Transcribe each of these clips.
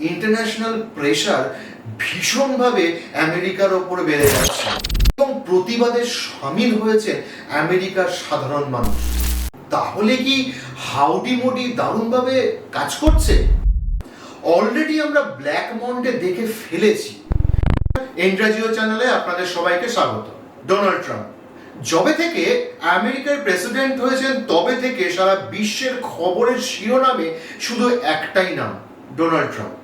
International pressure ভীষণভাবে আমেরিকার ওপর বেড়ে যাচ্ছে এবং প্রতিবাদে সামিল হয়েছে আমেরিকার সাধারণ মানুষ। তাহলে কি হাউডি মোডি দারুণভাবে কাজ করছে? অলরেডি আমরা ব্ল্যাক মন্ডে দেখে ফেলেছি। ইন্দ্রাজিও চ্যানেলে আপনাদের সবাইকে স্বাগত। ডোনাল্ড ট্রাম্প যবে থেকে আমেরিকার প্রেসিডেন্ট হয়েছেন, তবে থেকে সারা বিশ্বের খবরের শিরোনামে শুধু একটাই নাম ডোনাল্ড ট্রাম্প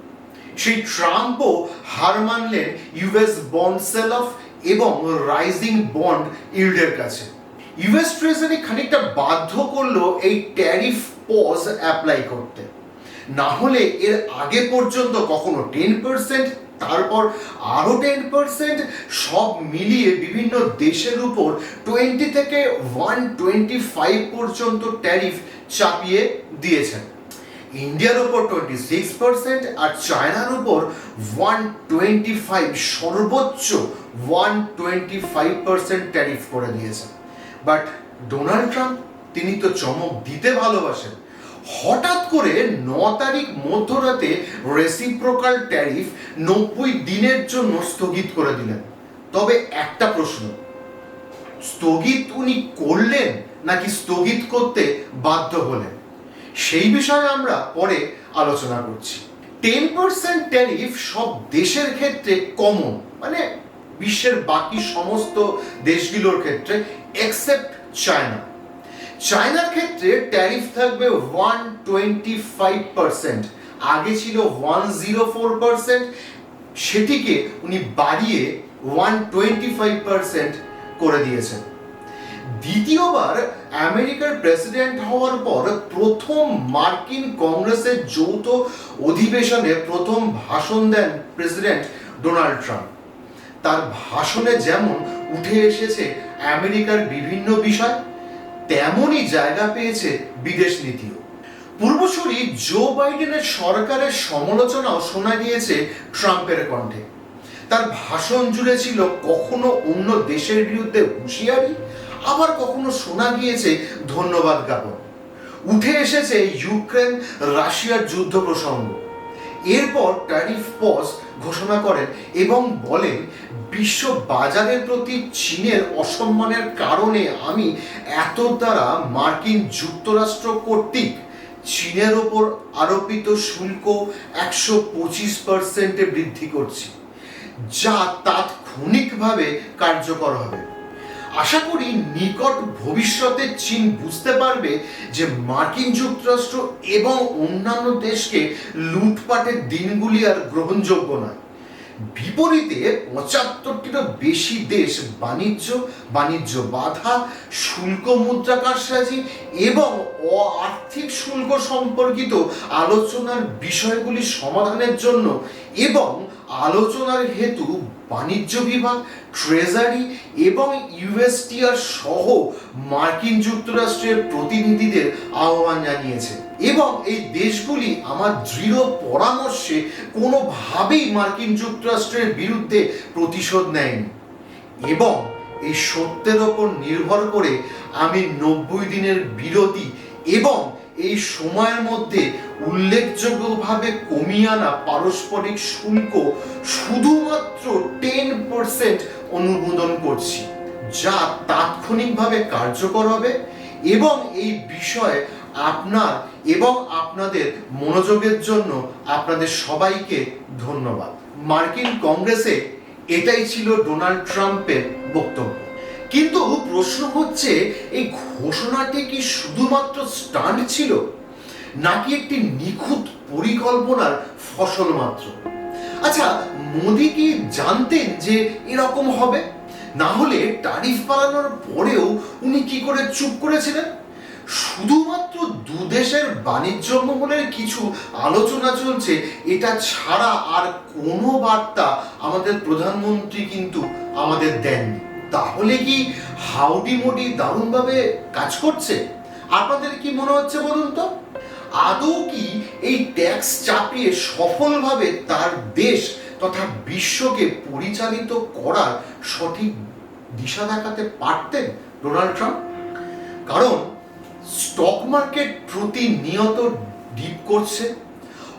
সেই ট্রাম্পও হার মানলেন ইউএস বন্ড সেল অফ এবং রাইজিং বন্ড ইল্ডের কাছে। ইউএস ট্রেজারি খানিকটা বাধ্য করল এই ট্যারিফ পজ অ্যাপ্লাই করতে। না হলে এর আগে পর্যন্ত কখনো টেন পার্সেন্ট তারপর আরও টেন পার্সেন্ট সব মিলিয়ে বিভিন্ন দেশের উপর টোয়েন্টি থেকে ওয়ান টোয়েন্টি ফাইভ পর্যন্ত ট্যারিফ চাপিয়ে দিয়েছেন। ইন্ডিয়ার উপর টোয়েন্টি সিক্স পার্সেন্ট আর চায়নার উপর ওয়ান টোয়েন্টি ফাইভ সর্বোচ্চ one twenty five percent tariff করে দিয়েছে বাট ডোনাল্ড ট্রাম্প তিনি তো চমক দিতে ভালোবাসেন। হঠাৎ করে ন তারিখ মধ্যরাতে রেসিপ্রোকাল ট্যারিফ নব্বই দিনের জন্য স্থগিত করে দিলেন। তবে একটা প্রশ্ন, স্থগিত উনি করলেন নাকি স্থগিত করতে বাধ্য হলেন? সেই বিষয়ে আমরা পরে আলোচনা করছি। টেন পার্সেন্ট ট্যারিফ সব দেশের ক্ষেত্রে কমন মানে বিশ্বের বাকি সমস্ত দেশগুলোর ক্ষেত্রে এক্সেপ্ট চায়না চায়নার ক্ষেত্রে ট্যারিফ থাকবে ওয়ান টোয়েন্টি ফাইভ পার্সেন্ট আগে ছিল ওয়ান জিরো ফোর পার্সেন্ট সেটিকে উনি বাড়িয়ে ওয়ান টোয়েন্টি ফাইভ পার্সেন্ট করে দিয়েছেন। দ্বিতীয়বার আমেরিকার প্রেসিডেন্ট হওয়ার পর প্রথম মার্কিন কংগ্রেসের যৌথ অধিবেশনে প্রথম ভাষণ দেন প্রেসিডেন্ট ডোনাল্ড ট্রাম্প। তার ভাষণে যেমন উঠে এসেছে আমেরিকার বিভিন্ন বিষয়, তেমনই জায়গা পেয়েছে বিদেশ নীতিও। পূর্বসূরি জো বাইডেনের সরকারের সমালোচনাও শোনা গিয়েছে ট্রাম্পের কণ্ঠে। তার ভাষণ জুড়ে ছিল কখনো অন্য দেশের বিরুদ্ধে হুঁশিয়ারি আবার কখনো শোনা গিয়েছে ধন্যবাদ জ্ঞাপন? উঠে এসেছে ইউক্রেন রাশিয়ার যুদ্ধ প্রসঙ্গ। এরপর ট্যারিফ পজ ঘোষণা করেন এবং বলেন, বিশ্ব বাজারের প্রতি চীনের অসম্মানের কারণে আমি এত দ্বারা মার্কিন যুক্তরাষ্ট্র কর্তৃক চীনের ওপর আরোপিত শুল্ক একশো পঁচিশ পার্সেন্টে বৃদ্ধি করছি, যা তাৎক্ষণিকভাবে কার্যকর হবে। আশা করি নিকট ভবিষ্যতে চীন বুঝতে পারবে যে মার্কিন যুক্তরাষ্ট্র এবং অন্যান্য দেশকে লুটপাটের দিনগুলি আর গ্রহণযোগ্য নয়। বিপরীতে পঁচাত্তরটিরও বেশি দেশ বাণিজ্য বাণিজ্য বাধা, শুল্ক মুদ্রা কারসাজি এবং আর্থিক শুল্ক সম্পর্কিত আলোচনার বিষয়গুলি সমাধানের জন্য এবং আলোচনার হেতু বাণিজ্য বিভাগ, ট্রেজারি এবং ইউএসটিআর সহ মার্কিন যুক্তরাষ্ট্রের প্রতিনিধিদের আহ্বান জানিয়েছে। এবং এই দেশগুলি আমার দৃঢ় পরামর্শে কোনোভাবেই মার্কিন যুক্তরাষ্ট্রের বিরুদ্ধে প্রতিশোধ নেয়নি। এবং এই সত্যের ওপর নির্ভর করে আমি নব্বই দিনের বিরতি এবং এই সময়ের মধ্যে উল্লেখযোগ্যভাবে কমিয়ে আনা পারস্পরিক শুল্ক শুধুমাত্র টেন পার্সেন্ট অনুমোদন করছি, যা তাৎক্ষণিকভাবে কার্যকর হবে এবং এই বিষয়ে আপনার এবং আপনাদের মনোযোগের জন্য আপনাদের সবাইকে ধন্যবাদ। মার্কিন কংগ্রেসে এটাই ছিল ডোনাল্ড ট্রাম্পের বক্তব্য। কিন্তু প্রশ্ন হচ্ছে, এই ঘোষণাটি কি শুধুমাত্র স্টান্ট ছিল, নাকি একটি নিখুঁত পরিকল্পনার ফসল মাত্র? আচ্ছা মোদি কি জানতেন যে এরকম হবে? না হলে ট্যারিফ বাড়ানোর পরেও উনি কি করে চুপ করেছিলেন? শুধুমাত্র দু দেশের বাণিজ্য মহলের কিছু আলোচনা চলছে, এটা ছাড়া আর কোনো বার্তা আমাদের প্রধানমন্ত্রী কিন্তু আমাদের দেননি। তাহলে কি হাউডি মোডি দারুণভাবে কাজ করছে? আপনাদের কি মনে হচ্ছে বলুন তো? আদৌ কি এই ট্যাক্স চাপিয়ে সফলভাবে তার দেশ তথা বিশ্বকে পরিচালিত করার সঠিক দিশা দেখাতে পারতেন ডোনাল্ড ট্রাম্প? কারণ স্টক মার্কেট প্রতিনিয়ত ডিপ করছে।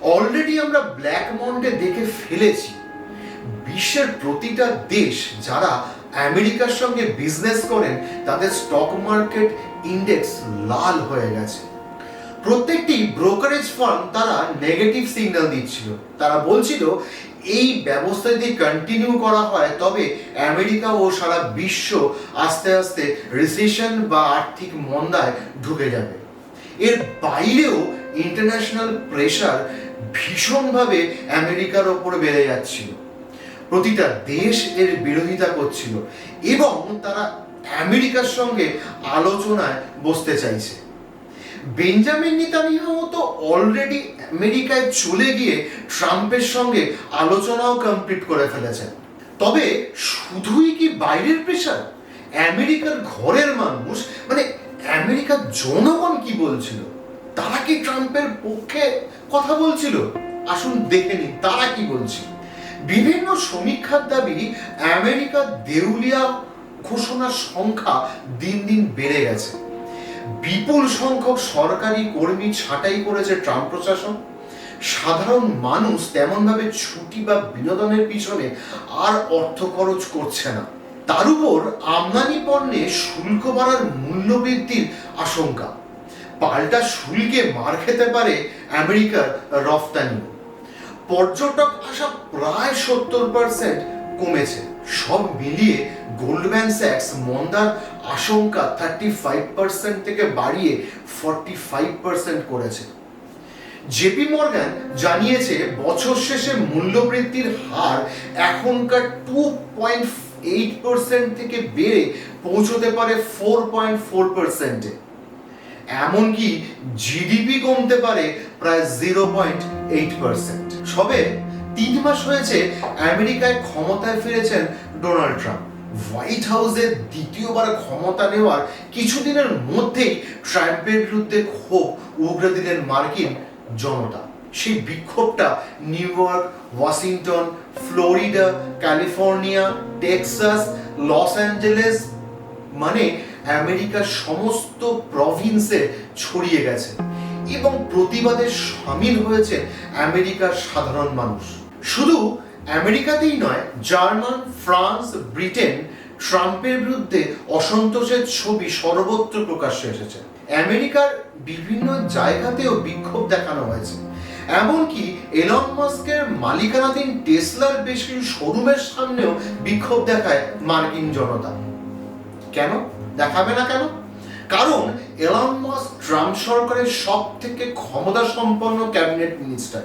অলরেডি আমরা ব্ল্যাক মন্ডে দেখে ফেলেছি। বিশ্বের প্রতিটা দেশ যারা আমেরিকার সঙ্গে বিজনেস করেন, তাদের স্টক মার্কেট ইন্ডেক্স লাল হয়ে গেছে। প্রত্যেকটি ব্রোকারেজ ফার্ম তারা নেগেটিভ সিগন্যাল দিচ্ছিল। তারা বলছিল, এই ব্যবস্থা যদি কন্টিনিউ করা হয়, তবে আমেরিকা ও সারা বিশ্ব আস্তে আস্তে রিসেশন বা আর্থিক মন্দায় ঢুকে যাবে। এর বাইরেও ইন্টারন্যাশনাল প্রেশার ভীষণভাবে আমেরিকার ওপর বেড়ে যাচ্ছিল। প্রতিটা দেশ এর বিরোধিতা করছিল এবং তারা আমেরিকার সঙ্গে আলোচনায় বসতে চাইছে। বেঞ্জামিন নেতানিয়াহু তো অলরেডি আমেরিকায় চলে গিয়ে ট্রাম্পের সঙ্গে আলোচনাও কমপ্লিট করে ফেলেছেন। তবে শুধুই কি বাইরের প্রেশার আমেরিকার ঘরের মানুষ মানে আমেরিকার জনগণ কি বলছিল? তারা কি ট্রাম্পের পক্ষে কথা বলছিল? আসুন দেখে নিন তারা কি বলছিল? বিভিন্ন সমীক্ষার দাবি আমেরিকার দেউলিয়া ঘোষণার সংখ্যা দিন দিন বেড়ে গেছে। বিপুল সংখ্যক সরকারি কর্মী ছাঁটাই করেছে ট্রাম্প প্রশাসন। সাধারণ মানুষ তেমনভাবে ছুটি বা বিনোদনের পিছনে আর অর্থ খরচ করছে না। তার উপর আমদানি পণ্যে শুল্ক বাড়ার মূল্য বৃদ্ধির আশঙ্কা। পাল্টা শুল্কে মার খেতে পারে আমেরিকার রফতানি পর্যটক আসা প্রায় সত্তর পার্সেন্ট কমেছে। সব মিলিয়ে গোল্ডম্যান স্যাক্স মন্দার আশঙ্কা থার্টি ফাইভ পার্সেন্ট থেকে বাড়িয়ে ফর্টি ফাইভ পার্সেন্ট করেছে জেপি মর্গান জানিয়েছে, বছর শেষে মূল্যবৃদ্ধির হার এখনকার টু পয়েন্ট এইট পার্সেন্ট থেকে বেড়ে পৌঁছতে পারে ফোর পয়েন্ট ফোর পার্সেন্টে এমনকি জিডিপি কমতে পারে প্রায় জিরো পয়েন্ট এইট পার্সেন্ট সবে তিন মাস হয়েছে আমেরিকায় ক্ষমতায় ফিরেছেন ডোনাল্ড ট্রাম্প। হোয়াইট হাউসে দ্বিতীয়বার ক্ষমতা নেওয়ার কিছুদিনের মধ্যেই ট্রাম্পের বিরুদ্ধে ক্ষোভ উগড়ে দিলেন মার্কিন জনতা। সেই বিক্ষোভটা New York, Washington, Florida, California, Texas, Los Angeles মানে আমেরিকার সমস্ত প্রভিন্সে ছড়িয়ে গেছে। এবং প্রতিবাদে সামিল হয়েছে আমেরিকার সাধারণ মানুষ। শুধু আমেরিকাতেই নয়, জার্মান, ফ্রান্স, ব্রিটেন ট্রাম্পের বিরুদ্ধে অসন্তোষের ছবি সর্বত্র প্রকাশ্যে এসেছে। আমেরিকার বিভিন্ন জায়গাতেও বিক্ষোভ দেখানো হয়েছে। এমনকি এলন মাস্কের মালিকানাধীন টেসলার বেশ কিছু শোরুমের সামনেও বিক্ষোভ দেখায় মার্কিন জনতা। কেন? দেখাবে না কেন? কারণ এলন ট্রাম্প সরকারের সব থেকে ক্ষমতা সম্পন্ন ক্যাবিনেট মিনিস্টার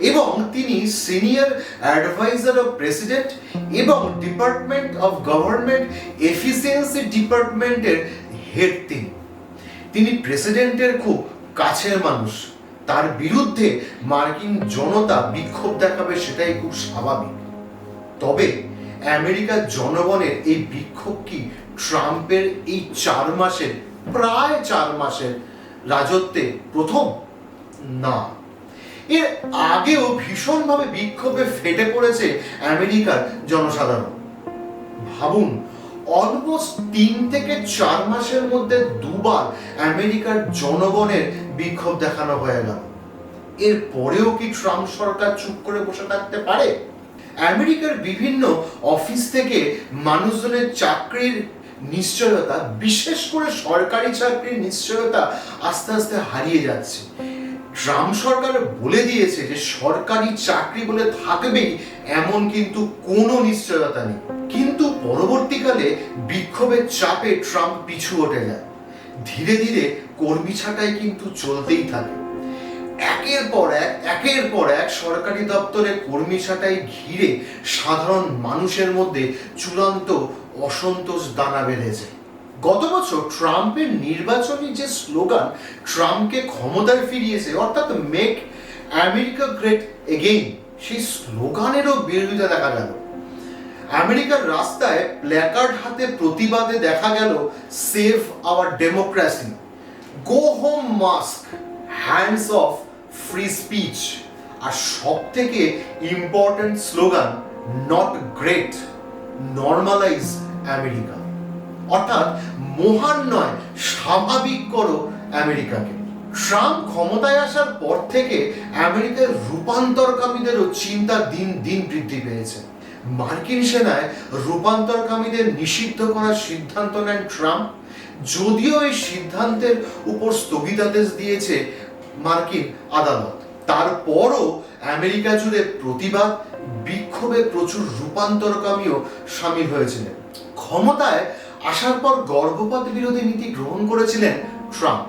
এবং তিনি সিনিয়র অ্যাডভাইজার অফ প্রেসিডেন্ট এবং ডিপার্টমেন্ট অফ গভর্নমেন্ট এফিসিয়েন্সি ডিপার্টমেন্টের হেড তিনি। তিনি প্রেসিডেন্টের খুব কাছের মানুষ। তার বিরুদ্ধে মার্কিন জনতা বিক্ষোভ দেখাবে সেটাই খুব স্বাভাবিক। তবে আমেরিকার জনগণের এই বিক্ষোভ কি ট্রাম্পের এই চার মাসের প্রায় চার মাসের রাজত্বে প্রথম না। এর আগেও ভীষণভাবে বিক্ষোভে ফেটে পড়েছে আমেরিকার জনসাধারণ। ভাবুন অলমোস্ট তিন থেকে চার মাসের মধ্যে দুবার আমেরিকার জনগণের বিক্ষোভ দেখানো হয়ে গেল। এর পরেও কি ট্রাম্প সরকার চুপ করে বসে থাকতে পারে? আমেরিকার বিভিন্ন অফিস থেকে মানুষজনের চাকরির নিশ্চয়তা, বিশেষ করে সরকারি চাকরির নিশ্চয়তা আস্তে আস্তে হারিয়ে যাচ্ছে। ট্রাম্প সরকার বলে দিয়েছে যে সরকারি চাকরি বলে থাকবেই, এমন কিন্তু কোনো নিশ্চয়তা নেই। কিন্তু পরবর্তীকালে বিক্ষোভের চাপে ট্রাম্প পিছু ওঠে যায় ধীরে ধীরে কর্মী ছাঁটাই কিন্তু চলতেই থাকে। একের পর এক, একের পর এক সরকারি দপ্তরে কর্মী ছাঁটাই ঘিরে সাধারণ মানুষের মধ্যে চূড়ান্ত অসন্তোষ দানা বেঁধেছে। গত বছর ট্রাম্পের নির্বাচনী যে স্লোগান, ট্রাম্পকে ক্ষমতায় ফিরিয়েছে, অর্থাৎ মেক আমেরিকা গ্রেট এগেইন সেই স্লোগানেরও বিরোধিতা দেখা গেল। আমেরিকার রাস্তায় প্ল্যাকার্ড হাতে প্রতিবাদে দেখা গেল save our democracy go home Musk hands off free speech আর সব থেকে important slogan not great normalize America অর্থাৎ মহান নয়, স্বাভাবিক করো আমেরিকাকে ট্রাম্প ক্ষমতায় আসার পর থেকে আমেরিকার রূপান্তরকামীদেরও চিন্তা দিন দিন বৃদ্ধি পেয়েছে। মার্কিন সেনায় রূপান্তরকামীদের নিষিদ্ধ করার সিদ্ধান্ত নেন ট্রাম্প। যদিও এই সিদ্ধান্তের উপর স্থগিতাদেশ দিয়েছে মার্কিন আদালত। তারপরও আমেরিকা জুড়ে প্রতিবাদ বিক্ষোভে প্রচুর রূপান্তরকামীও সামিল হয়েছিলেন। ক্ষমতায় আসার পর গর্ভপাত বিরোধী নীতি গ্রহণ করেছিলেন ট্রাম্প।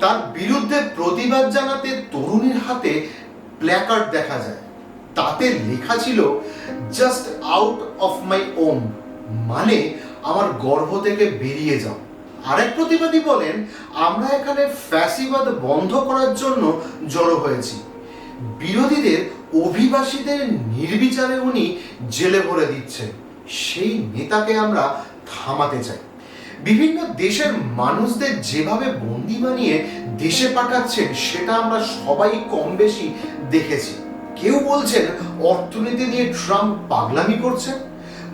তার বিরুদ্ধে প্রতিবাদ জানাতে তরুণীর হাতে প্ল্যাকার্ড দেখা যায়। তাতে লেখা ছিল, just out of my womb মানে আমার গর্ভ থেকে বেরিয়ে যাও। আরেক প্রতিবাদী বলেন, আমরা এখানে ফ্যাসিবাদ বন্ধ করার জন্য জড়ো হয়েছি। বিরোধীদের অভিবাসীদের নির্বিচারে উনি জেলে ভরে দিচ্ছেন। সেই নেতাকে আমরা থামাতে চাই। বিভিন্ন দেশের মানুষদের যেভাবে বন্দি বানিয়ে দেশে পাঠাচ্ছেন, সেটা আমরা সবাই কম বেশি দেখেছি। কেউ বলছেন, অর্থনীতি নিয়ে ট্রাম্প পাগলামি করছেন।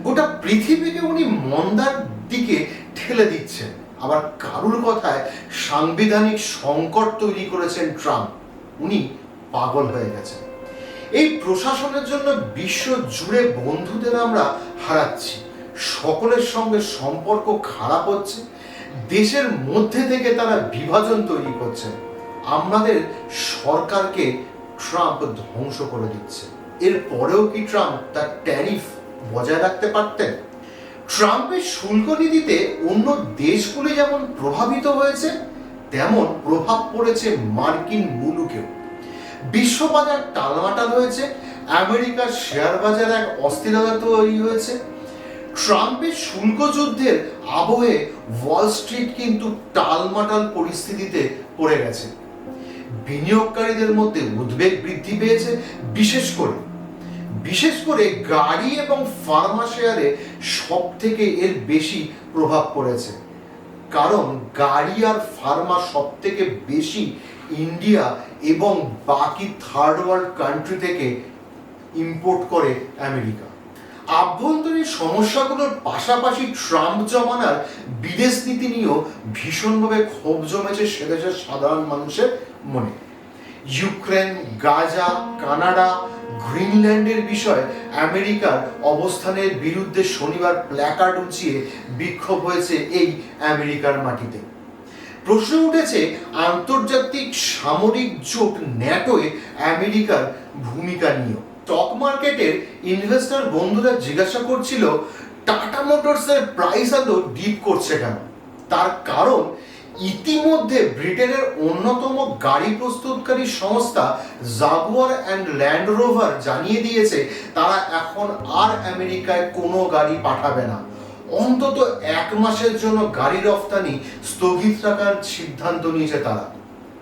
গোটা পৃথিবীকে উনি মন্দার দিকে ঠেলে দিচ্ছেন। আবার কারুর কথায় সাংবিধানিক সংকট তৈরি করেছেন ট্রাম্প। উনি পাগল হয়ে গেছেন। এই প্রশাসনের জন্য বিশ্ব জুড়ে বন্ধুদের আমরা হারাচ্ছি। সকলের সঙ্গে সম্পর্ক খারাপ হচ্ছে। দেশের মধ্যে থেকে তারা বিভাজন তৈরি করছে। আমাদের সরকারকে ট্রাম্প ধ্বংস করে দিচ্ছে। এর পরেও কি ট্রাম্প তার ট্যারিফ বজায় রাখতে পারতেন? ট্রাম্পের শুল্ক নীতিতে অন্য দেশগুলি যেমন প্রভাবিত হয়েছে, তেমন প্রভাব পড়েছে মার্কিন মুলুকেও। বিশ্ববাজার টালমাটাল হয়েছে, আমেরিকার শেয়ার বাজার এক অস্থিরতা তৈরি হয়েছে। ট্রাম্পের শুল্ক যুদ্ধের আবহে ওয়াল স্ট্রিট কিন্তু টালমাটাল পরিস্থিতিতে পড়ে গেছে। বিনিয়োগকারীদের মধ্যে উদ্বেগ বৃদ্ধি পেয়েছে, বিশেষ করে। বিশেষ করে গাড়ি এবং ফার্মা শেয়ারে সব থেকে এর বেশি প্রভাব পড়েছে। কারণ গাড়ি আর ফার্মা সব থেকে বেশি ইন্ডিয়া এবং বাকি থার্ড ওয়ার্ল্ড কান্ট্রি থেকে ইম্পোর্ট করে আমেরিকা আভ্যন্তরীণ সমস্যাগুলোর পাশাপাশি ট্রাম্প জমানার বিদেশ নীতি নিয়েও ভীষণভাবে ক্ষোভ জমেছে সে দেশের সাধারণ মানুষের মনে। ইউক্রেন, গাজা, কানাডা, গ্রিনল্যান্ডের বিষয়ে আমেরিকার অবস্থানের বিরুদ্ধে শনিবার প্ল্যাকার্ড উঁচিয়ে বিক্ষোভ হয়েছে এই আমেরিকার মাটিতে। প্রশ্ন উঠেছে, আন্তর্জাতিক সামরিক জোট ন্যাটোয় আমেরিকার ভূমিকা নিয়েও। স্টক মার্কেটের ইনভেস্টর বন্ধুরা জিজ্ঞাসা করছিল, টাটা মোটরসের প্রাইস এত ডিপ করছে কেন? তার কারণ, ইতিমধ্যে ব্রিটেনের অন্যতম গাড়ি প্রস্তুতকারী সংস্থা জাগুয়ার অ্যান্ড ল্যান্ড রোভার জানিয়ে দিয়েছে, তারা এখন আর আমেরিকায় কোনো গাড়ি পাঠাবে না। অন্তত এক মাসের জন্য গাড়ি রফতানি স্থগিত রাখার সিদ্ধান্ত নিয়েছে তারা।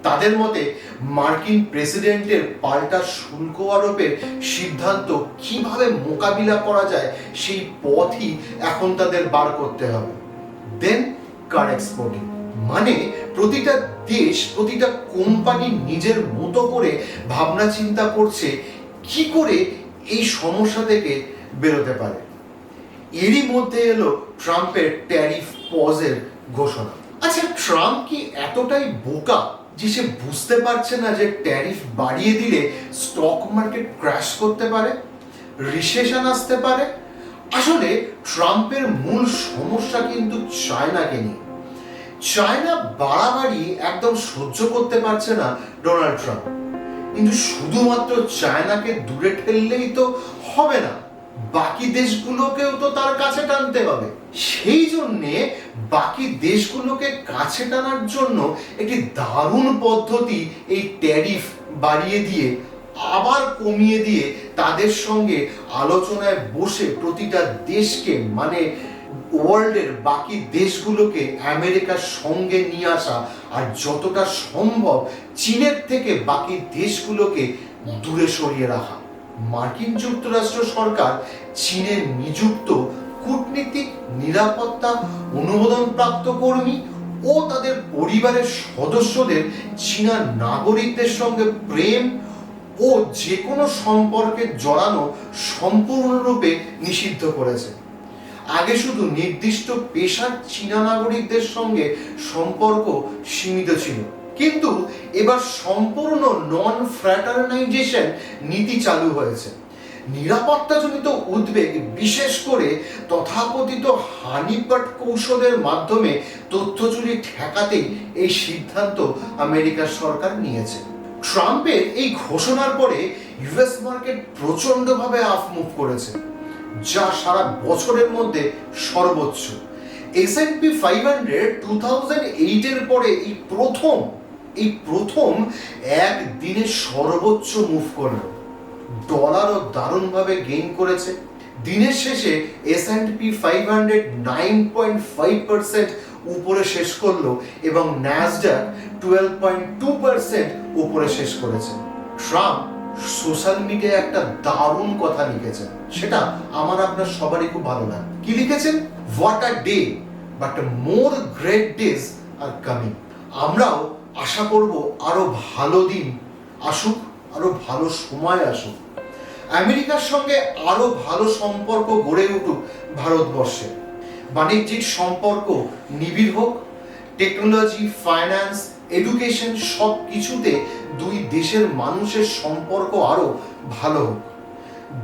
তাদের মতে, মার্কিন প্রেসিডেন্টের পাল্টা শুল্ক আরোপের সিদ্ধান্ত কীভাবে মোকাবিলা করা যায়, সেই পথই এখন তাদের বার করতে হবে। দেন কার এক্সপোর্টিং মানে প্রতিটা দেশ, প্রতিটা কোম্পানি নিজের মতো করে ভাবনা চিন্তা করছে, কি করে এই সমস্যা থেকে বেরোতে পারে। এরই মধ্যে এলো ট্রাম্পের ট্যারিফ পজের ঘোষণা। আচ্ছা ট্রাম্প কি এতটাই বোকা যে সে বুঝতে পারছে না যে ট্যারিফ বাড়িয়ে দিলে স্টক মার্কেট ক্র্যাশ করতে পারে, রিসেশন আসতে পারে? আসলে ট্রাম্পের মূল সমস্যা কিন্তু চায়নাকে নিয়ে। চায়না বাড়াবাড়ি একদম সহ্য করতে পারছে না ডোনাল্ড ট্রাম্প। কিন্তু শুধুমাত্র চায়নাকে দূরে ঠেললেই তো হবে না। বাকি দেশগুলোকেও তো তার কাছে টানতে হবে। সেই জন্যে বাকি দেশগুলোকে কাছে টানার জন্য একটি দারুণ পদ্ধতি এই ট্যারিফ বাড়িয়ে দিয়ে, আবার কমিয়ে দিয়ে তাদের সঙ্গে আলোচনায় বসে প্রতিটা দেশকে মানে ওয়ার্ল্ডের বাকি দেশগুলোকে আমেরিকার সঙ্গে নিয়ে আসা আর যতটা সম্ভব চীনের থেকে বাকি দেশগুলোকে দূরে সরিয়ে রাখা। মার্কিন যুক্তরাষ্ট্র সরকার চীনের নিযুক্ত কূটনীতিক নিরাপত্তা অনুমোদন প্রাপ্ত কর্মী ও তাদের পরিবারের সদস্যদের চীনা নাগরিকদের সঙ্গে প্রেম ও যে কোনো সম্পর্কে জড়ানো সম্পূর্ণরূপে নিষিদ্ধ করেছে। আগে শুধু নির্দিষ্ট পেশার চীনা নাগরিকদের সঙ্গে সম্পর্ক সীমিত ছিল। কিন্তু এবার সম্পূর্ণ নন ফ্র্যাটারনাইজেশন নীতি চালু হয়েছে। নিরাপত্তাজনিত উদ্বেগ বিশেষ করে তথাকথিত হানিপাট কৌশলের মাধ্যমে তথ্য চুরি ঠেকাতেই এই সিদ্ধান্ত আমেরিকার সরকার নিয়েছে। ট্রাম্পের এই ঘোষণার পরে ইউএস মার্কেট প্রচণ্ডভাবে আফ মুভ করেছে, যা সারা বছরের মধ্যে সর্বোচ্চ। S and P five hundred two thousand এইটের পরে এই প্রথম এই প্রথম এক দিনে সর্বোচ্চ মুভ করল। ডলারও দারুণভাবে গেইন করেছে। দিনের শেষে S and P five hundred nine point five percent উপরে শেষ করল এবং Nasdaq twelve point two percent উপরে শেষ করেছে। ট্রাম্প সোশ্যাল মিডিয়ায় একটা দারুণ কথা লিখেছেন। সেটা আমার আপনার সবারই খুব ভালো লাগে। কি লিখেছেন? What a day but more great days are coming আমরাও আশা করব আরও ভালো দিন আসুক, আরও ভালো সময় আসুক। আমেরিকার সঙ্গে আরও ভালো সম্পর্ক গড়ে উঠুক ভারতবর্ষে। বাণিজ্যিক সম্পর্ক নিবিড় হোক, টেকনোলজি, ফাইন্যান্স, এডুকেশন সব কিছুতে দুই দেশের মানুষের সম্পর্ক আরও ভালো হোক।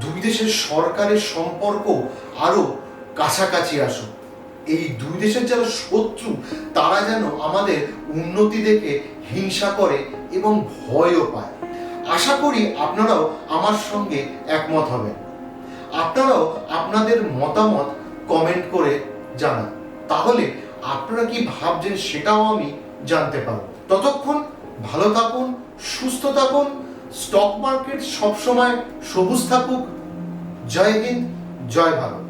দুই দেশের সরকারের সম্পর্ক আরও কাছাকাছি আসুক। এই দুই দেশের যারা শত্রু, তারা যেন আমাদের উন্নতি দেখে হিংসা করে এবং ভয়ও পায়। আশা করি আপনারাও আমার সঙ্গে একমত হবেন। আপনারাও আপনাদের মতামত কমেন্ট করে জানান। তাহলে আপনারা কি ভাবছেন সেটাও আমি জানতে পারব। ততক্ষণ ভালো থাকুন, সুস্থ থাকুন স্টক মার্কেট সবসময় সবুজ থাকুক। জয় হিন্দ, জয় ভারত।